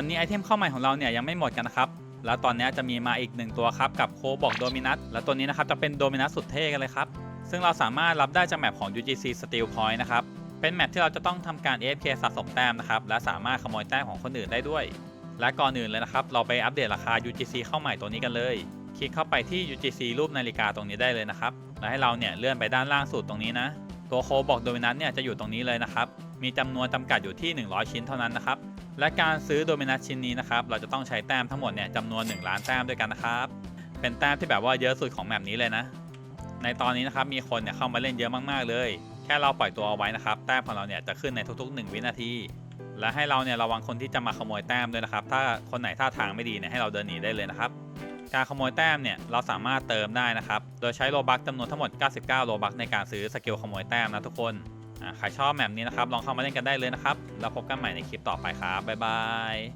วันนี้ไอเทมเข้าใหม่ของเราเนี่ยยังไม่หมดกันนะครับ แล้วตอนนี้จะมีมาอีกหนึ่งตัวครับกับโคบอกโดมินัสและตัวนี้นะครับจะเป็นโดมินัสสุดเท่กันเลยครับ ซึ่งเราสามารถรับได้จากแมปของ UGC Steel Point นะครับ เป็นแมปที่เราจะต้องทำการ AFK สะสมแต้มนะครับ และสามารถขโมยแต้มของคนอื่นได้ด้วย และก่อนอื่นเลยนะครับ เราไปอัปเดตราคา UGC เข้าใหม่ตัวนี้กันเลย คลิกเข้าไปที่ UGC รูปนาฬิกาตรงนี้ได้เลยนะครับ แล้วให้เราเนี่ยเลื่อนไปด้านล่างสุดตรงนี้นะ ตัวโคบอกโดมินัสเนี่ยจะอยู่ตรงนี้เลยนะครับ มีจำนวนจำกัดอยู่ที่ 100 ชิ้นเท่านั้นนะครับ และการซื้อโดมินัสชิ้นนี้นะครับ เราจะต้องใช้แต้มทั้งหมดเนี่ยจำนวน 1 ล้านแต้มด้วยกันนะครับ เป็นแต้มที่แบบว่าเยอะสุดของแมปนี้เลยนะ ในตอนนี้นะครับมีคนเนี่ยเข้ามาเล่นเยอะมากๆเลย แค่เราปล่อยตัวเอาไว้นะครับ แต้มของเราเนี่ยจะขึ้นในทุก ๆ 1 วินาที และให้เราเนี่ยระวังคนที่จะมาขโมยแต้มด้วยนะครับ ถ้าคนไหนท่าทางไม่ดีเนี่ยให้เราเดินหนีได้เลยนะครับ การขโมยแต้มเนี่ยเราสามารถเติมได้นะครับ โดยใช้โลบัคจำนวนทั้งหมด 99 โลบัคในการซื้อสกิลขโมยแต้มนะทุกคน ใครชอบแมปนี้นะครับ ลองเข้ามาเล่นกันได้เลยนะครับ แล้วพบกันใหม่ในคลิปต่อไปครับ บ๊ายบาย